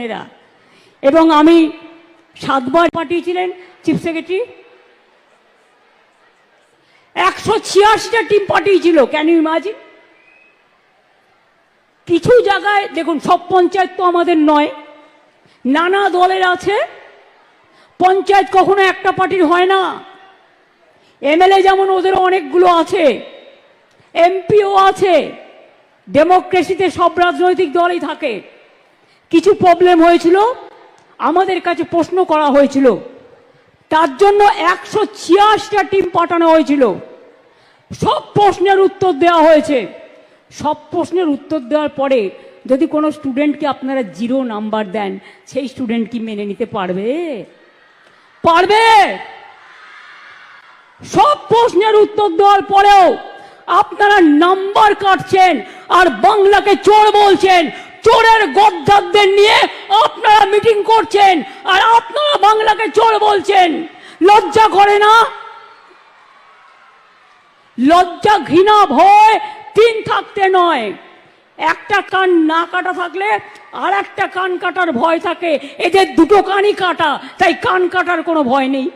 এরা এবং আমি সাতবার পাঠিয়েছিলেন চিফ সেক্রেটারি। একশো ছিয়াশিটা টিম পাঠিয়েছিল ক্যান ইউ ইমাজিন কিছু জায়গায়, দেখুন, সব পঞ্চায়েত তো আমাদের নয়। নানা দলের আছে। পঞ্চায়েত কখনো একটা পার্টির হয় না। এমএলএ যেমন ওদের অনেকগুলো আছে। এমপিও আছে। ডেমোক্রেসিতে সব রাজনৈতিক দলই থাকে। কিছু প্রবলেম হয়েছিল? আমাদের কাছে প্রশ্ন করা হয়েছিল। তার জন্য একশো ছিয়াশিটা টিম পাঠানো হয়েছিল। সব প্রশ্নের উত্তর দেওয়া হয়েছে। সব প্রশ্নের উত্তর দেওয়ার পরে যদি কোনো স্টুডেন্টকে আপনারা জিরো নাম্বার দেন, সেই স্টুডেন্ট কি মেনে নিতে পারবে? পারবে! সব প্রশ্নের উত্তর দেওয়ার পরেও আপনারা নাম্বার কাটছেন আর বাংলাকে চোর বলছেন। চোরের গদ্দারদের নিয়ে আপনারা মিটিং করছেন আর আপনারা বাংলাকে চোর বলছেন। লজ্জা করে না? লজ্জা ঘৃণা ভয় তিন থাকতে নয়। একটা কান না কাটা থাকলে আর একটা কান কাটার ভয় থাকে। এদের দুটো কানই কাটা, তাই কান কাটার কোনো ভয় নেই।